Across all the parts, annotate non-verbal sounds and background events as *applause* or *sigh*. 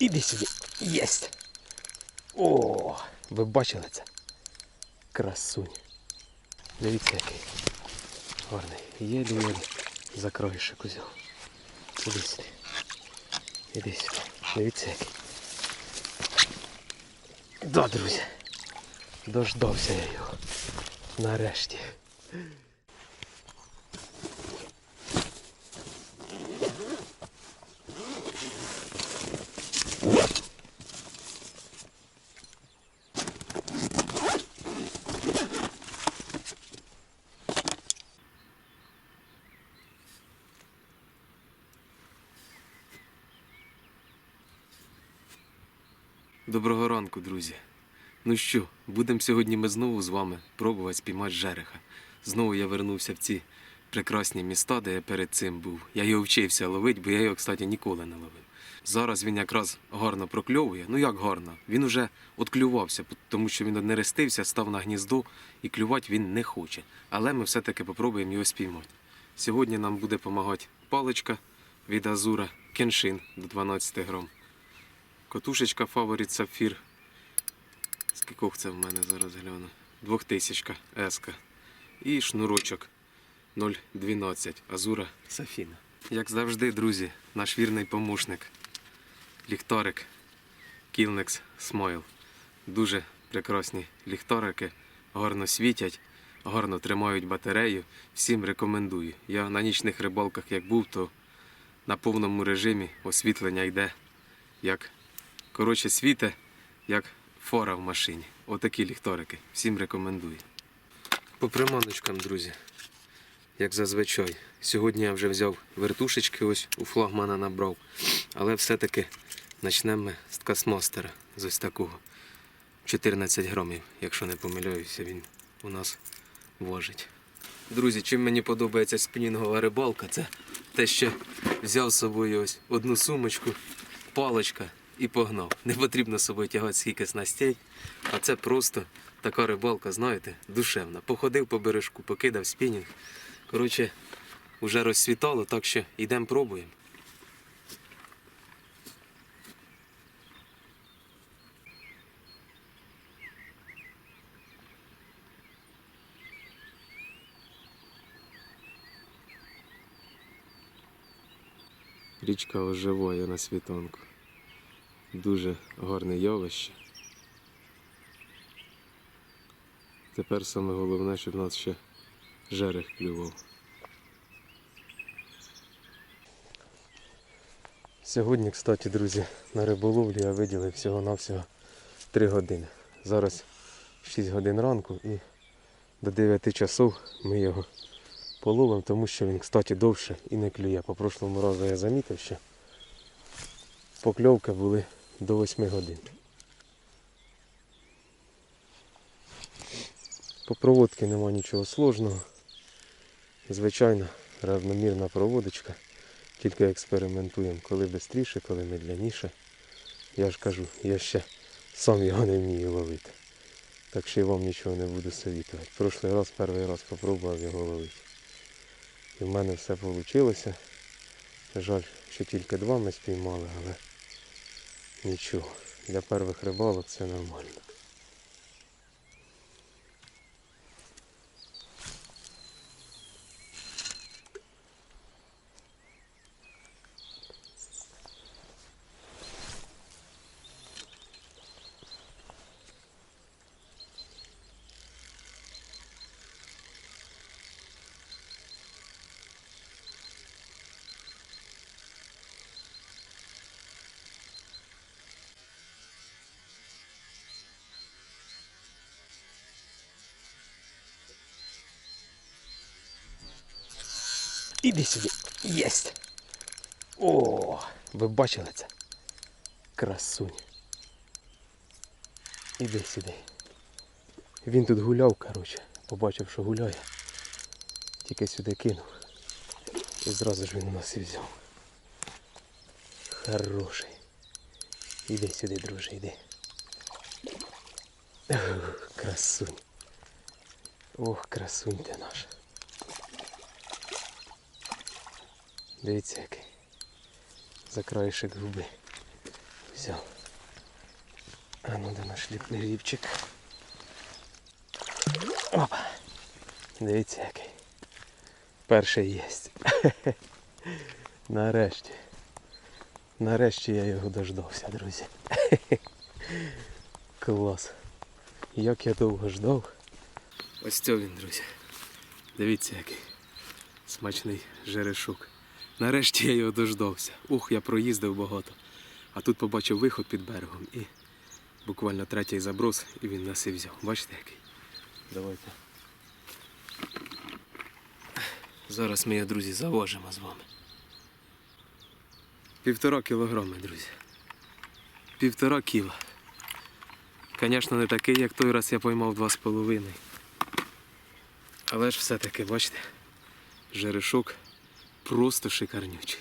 Іди сюди. Єсть. О, ви бачили це? Красунь. Дивіться який. Гарний. Єлі-єлі за краєшок узяв. Іди сюди. Іди сюди. Дивіться який. Да, друзі. Дождався я його. Нарешті. Доброго ранку, друзі. Ну що, будемо сьогодні ми знову з вами пробувати спіймати жереха. Знову я вернувся в ці прекрасні міста, де я перед цим був. Я його вчився ловити, бо я його, кстати, ніколи не ловив. Зараз він якраз гарно прокльовує. Ну як гарно? Він уже отклювався, тому що він однерестився, став на гніздо і клювати він не хоче. Але ми все-таки попробуємо його спіймати. Сьогодні нам буде допомагати паличка від Азура, кеншин до 12 грам. Котушечка Фаворит Сапфір. Скількох це в мене зараз гляну? Двохтисячка еска. І шнурочок 0,12 Азура Сафіна. Як завжди, друзі, наш вірний помощник. Ліхтарик Кілнекс Смайл. Дуже прекрасні ліхтарики, гарно світять, гарно тримають батарею. Всім рекомендую. Я на нічних рибалках як був, то на повному режимі освітлення йде як коротше світе, як фора в машині. Отакі ліхторики. Всім рекомендую. По приманочкам, друзі, як зазвичай. Сьогодні я вже взяв вертушечки, ось у флагмана набрав. Але все-таки почнемо ми з касмастера, з ось такого. 14 грамів, якщо не помиляюся, він у нас важить. Друзі, чим мені подобається спінінгова рибалка, це те, що взяв з собою ось одну сумочку, паличка і погнав. Не потрібно з собою тягати скільки снастей, а це просто така рибалка, знаєте, душевна. Походив по бережку, покидав спінінг. Коротше, вже розсвітало, так що йдемо пробуємо. Річка оживає на світанку. Дуже гарне явище. Тепер саме головне, щоб нас ще жерех клював. Сьогодні, кстати, друзі, на риболовлі я виділив всього-навсього 3 години. Зараз 6 годин ранку і до 9 часов ми його половимо, тому що він, кстати, довше і не клює. По прошлому разу я замітив, що покльовки були до 8 годин. По проводці нема нічого сложного. Звичайна равномірна проводочка. Тільки експериментуємо, коли швидше, коли медляніше. Я ж кажу, я ще сам його не вмію ловити. Так що я вам нічого не буду совітувати. Прошлий раз, перший раз спробував його ловити. І в мене все вийшло. Жаль, що тільки два ми спіймали, але нічого. Для перших рибалок це нормально. Іди сюди. Єсть. О, ви бачили це? Красунь. Іди сюди. Він тут гуляв, коротше. Побачив, що гуляє. Тільки сюди кинув. І зразу ж він у нас і взяв. Хороший. Іди сюди, друже, іди. Ох, красунь. Ох, красунь ти наша. Дивіться який. За краєшок губи. Взяв. А ну де наш ліпний рівчик. Опа. Дивіться який. Перший єсть. *laughs* Нарешті. Нарешті я його дождався, друзі. *laughs* Клас. Як я довго ждав. Ось це він, друзі. Дивіться, який смачний жерешок. Нарешті я його дождався. Ух, я проїздив багато. А тут побачив виход під берегом і буквально третій заброс, і він нас і взяв. Бачите який? Давайте. Зараз ми друзі, завожимо з вами. Півтора кілограми, друзі. Півтора кіла. Звісно, не такий, як той раз я поймав два з половиною. Але ж все-таки, бачите, жерешок просто шикарнючий.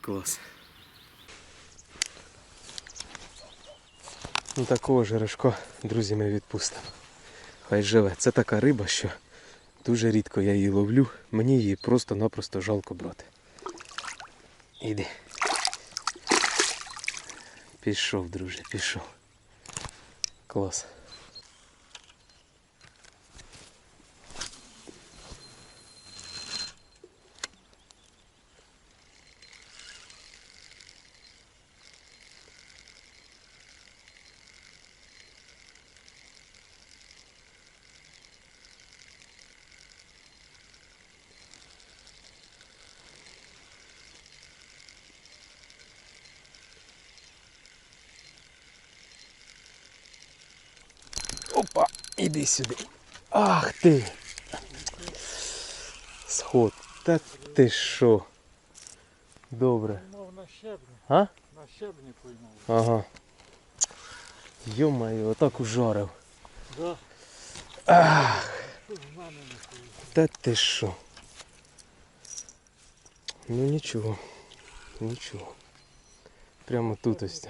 Клас. Ну такого жерешка, друзі, ми відпустимо. Хай живе. Це така риба, що дуже рідко я її ловлю. Мені її просто-напросто жалко брати. Іди. Пішов, друже, пішов. Клас. Опа, іди сюди. Ах ти. Сход. Та ти що? Добре. На щебні, А? на щебні поймав. Ага. Йо-моє, отак ужарив. Да. Ах, в мене не та ти що? Ну нічого. Нічого. Прямо тут ось.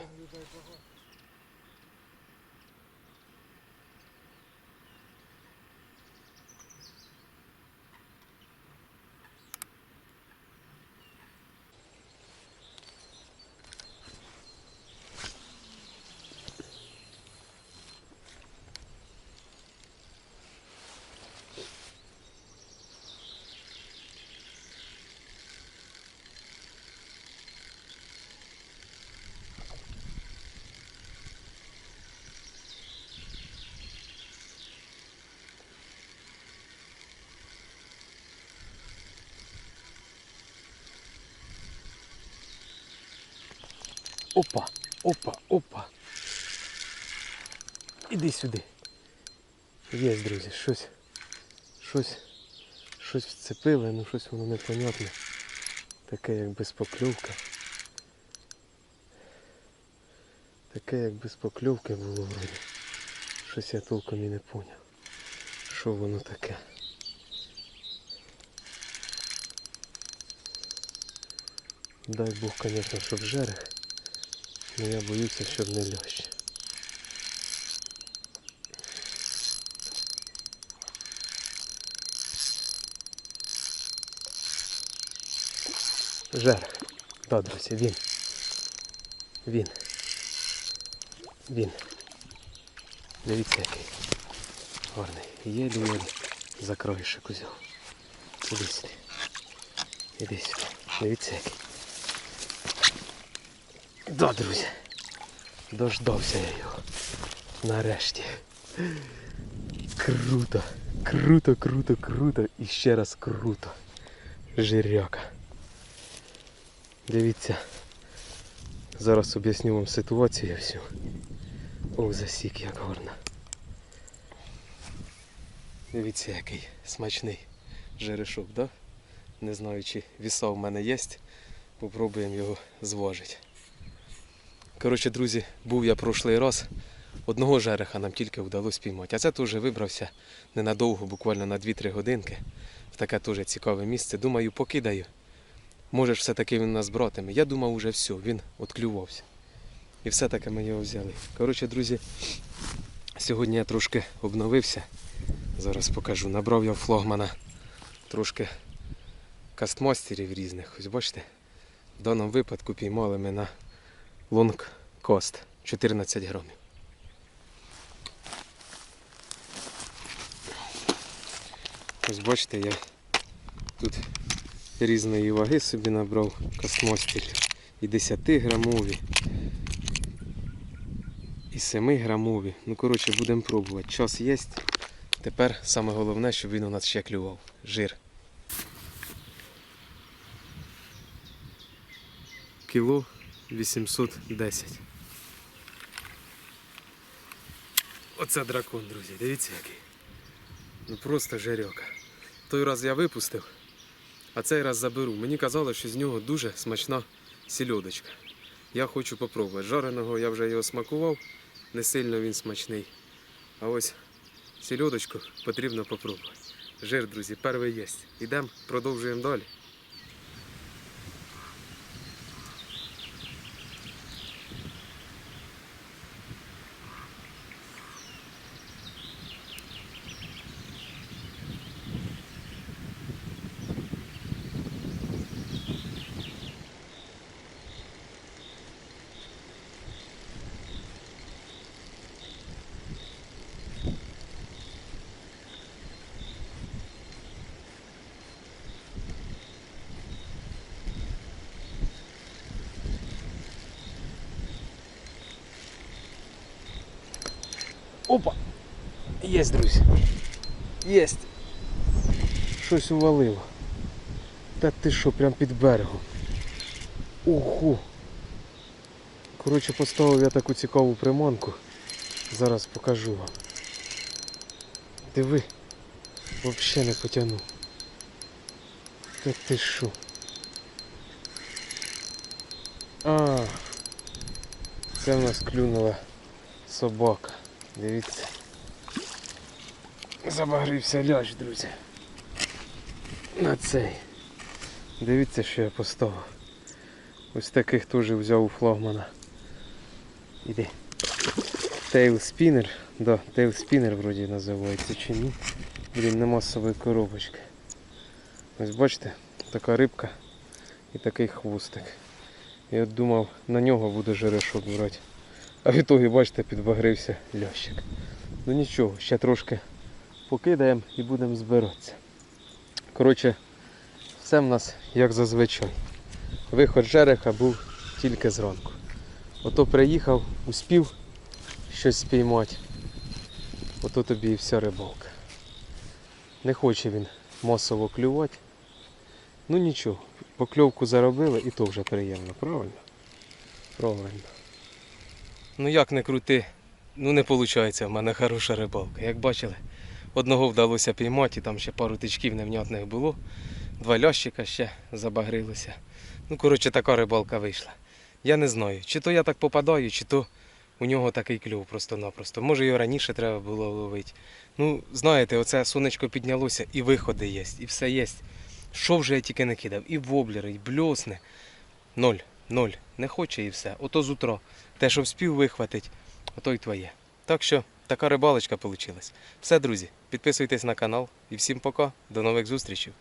Опа, опа, опа. Іди сюди. Є, друзі, щось. Щось. Щось вцепили, ну щось воно непонятне. Таке як без. Таке як без покльовки було вроді. Щось я толком і не поняв. Що воно таке? Дай Бог, звісно, щоб жерех. Ну я боюся, щоб не льощ. Жерех. Да, він. Він. Він. Дивіться який. Гарний. Єлі-єлі за краєшок узяв. Іди сюди. Іди сюди. Дивіться який. Да, друзі. Дождався я його. Нарешті. Круто. Круто, круто, круто. І ще раз круто. Жиряка. Дивіться. Зараз об'ясню вам ситуацію всю. О, засік як гарно. Дивіться, який смачний жерешок, да? Не знаю, чи віса в мене є. Попробуємо його зважити. Коротше, друзі, був я прошлий раз. Одного жереха нам тільки вдалося піймати. А це теж вибрався ненадовго, буквально на 2-3 годинки. В таке теж цікаве місце. Думаю, покидаю. Може все-таки він нас братиме. Я думав, уже все, він отклювався. І все-таки ми його взяли. Коротше, друзі, сьогодні я трошки обновився. Зараз покажу. Набрав я в флагмана трошки кастмастерів різних. Ось бачите, в даному випадку піймали ми на Long Cost 14 грамів. Ось бачите, я тут різної ваги собі набрав кастмостіль. І 10 грамові, і 7 грамові. Ну, коротше, будемо пробувати. Час є. Тепер саме головне, щоб він у нас ще клював. Жир. Кіло 810. Оце дракон, друзі. Дивіться який. Ну просто жарьока. Той раз я випустив, а цей раз заберу. Мені казали, що з нього дуже смачна сільодочка. Я хочу попробувати. Жареного я вже його смакував, не сильно він смачний. А ось сільодочку потрібно попробувати. Жир, друзі, перший є. Ідемо, продовжуємо далі. Опа! Єсть, друзі. Єсть. Щось увалило. Та ти що, прям під берегом. Ого. Коротше, поставив я таку цікаву приманку. Зараз покажу вам. Диви. Взагалі не потягну. Та ти що? А, це в нас клюнула собака. Дивіться. Забагрився ляж, друзі. На цей. Дивіться, що я поставив. Ось таких теж взяв у флагмана. Іди. Тейл спінер. Да, тейл спінер вроді називається чи ні. Блін, нема з собою коробочки. Ось бачите, така рибка і такий хвостик. Я думав, на нього буде жерешок брати. А в ітогі, бачите, підбагрився лящик. Ну нічого, ще трошки покидаємо і будемо збиратися. Коротше, все в нас як зазвичай. Виход жереха був тільки зранку. Ото приїхав, успів щось спіймати. Ото тобі і вся рибалка. Не хоче він масово клювати. Ну нічого, покльовку заробили і то вже приємно, правильно? Правильно. Ну як не крути, ну не виходить в мене хороша рибалка. Як бачили, одного вдалося піймати, там ще пару тичків невнятних було. Два лящика ще забагрилося. Ну, коротше, така рибалка вийшла. Я не знаю, чи то я так попадаю, чи то у нього такий клюв просто-напросто. Може його раніше треба було ловити. Ну, знаєте, оце сонечко піднялося, і виходи є, і все є. Що вже я тільки не кидав? І воблери, і бльосни. Ноль, ноль. Не хоче і все. Ото з утра. Те, що вспів вихватить, ото й твоє. Так що така рибалочка вийшла. Все, друзі, підписуйтесь на канал і всім пока. До нових зустрічей.